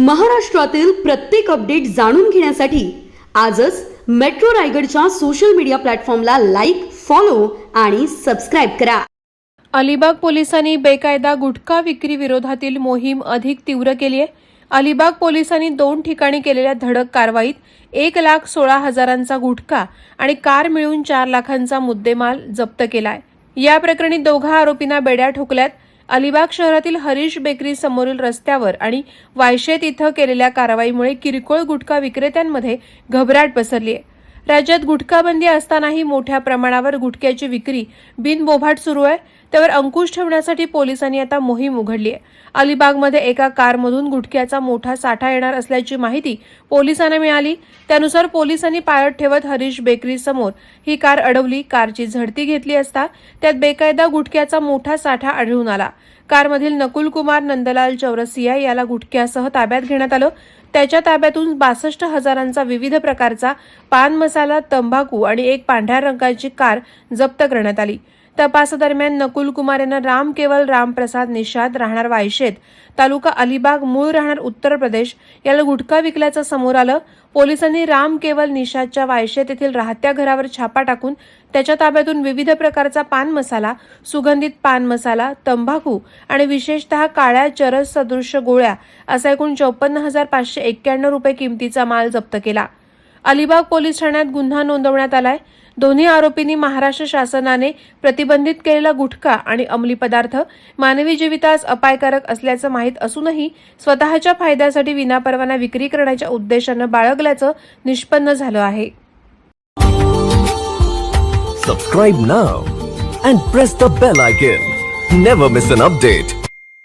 महाराष्ट्रातील प्रत्येक अपडेट जाणून घेण्यासाठी आजच मेट्रो रायगडच्या सोशल मीडिया प्लॅटफॉर्मला लाईक फॉलो आणि सबस्क्राईब करा. अलिबाग पोलिसांनी बेकायदा गुटखा विक्री विरोधातील मोहीम अधिक तीव्र केली आहे. अलिबाग पोलिसांनी दोन ठिकाणी केलेल्या धडक कारवाईत एक लाख सोळा हजारांचा गुटखा आणि कार मिळून चार लाखांचा मुद्देमाल जप्त केलाय. या प्रकरणी दोघा आरोपींना बेड्या ठोकल्यात. अलिबाग शहरातील हरीश बेकरी समोरील रस्त्यावर आणि वायशेत इथं केलेल्या कारवाईमुळे किरकोळ गुटखा विक्रेत्यांमध्ये घबराट पसरली आहे. राज्यात गुटखाबंदी असतानाही मोठ्या प्रमाणावर गुटख्याची विक्री बिनबोभाट सुरू आहे. त्यावर अंकुश ठेवण्यासाठी पोलिसांनी आता मोहीम उघडली आहे अलिबागमध्ये एका कारमधून गुटख्याचा मोठा साठा येणार असल्याची माहिती पोलिसांना मिळाली. त्यानुसार पोलिसांनी पायट ठेवत हरीश बेकरी समोर ही कार अडवली. कारची झडती घेतली असता त्यात बेकायदा गुटख्याचा मोठा साठा आढळून आला. कारमधील नकुल कुमार नंदलाल चौरसिया याला गुटख्यासह ताब्यात घेण्यात आलं. त्याच्या ताब्यातून बासष्ट हजारांचा विविध प्रकारचा पान मसाला तंबाखू आणि एक पांढऱ्या रंगाची कार जप्त करण्यात आली. तपासादरम्यान नकुल कुमार यांना राम केवल रामप्रसाद निषाद राहणार वायशेत. तालुका अलिबाग मूळ राहणार उत्तर प्रदेश. याला गुटखा विकल्याचं समोर आलं. पोलिसांनी राम केवल निषादच्या वायशेत येथील राहत्या घरावर छापा टाकून त्याच्या ताब्यातून विविध प्रकारचा पान मसाला सुगंधित पान मसाला तंबाखू आणि विशेषतः काळ्या चरस सदृश्य गोळ्या असा एकूण चौपन्न हजार पाचशे एक्क्याण्णव रुपये किमतीचा माल जप्त केला. अलिबाग पोलीस ठाण्यात गुन्हा नोंदवण्यात आलाय. दोन्ही आरोपींनी महाराष्ट्र शासनाने प्रतिबंधित केलेला गुटखा आणि अंमली पदार्थ मानवी जीवितास अपायकारक असल्याचं माहीत असूनही स्वतःच्या फायद्यासाठी विनापरवाना विक्री करण्याच्या उद्देशानं बाळगल्याचं निष्पन्न झालं आहे. Subscribe now and press the bell icon never miss an update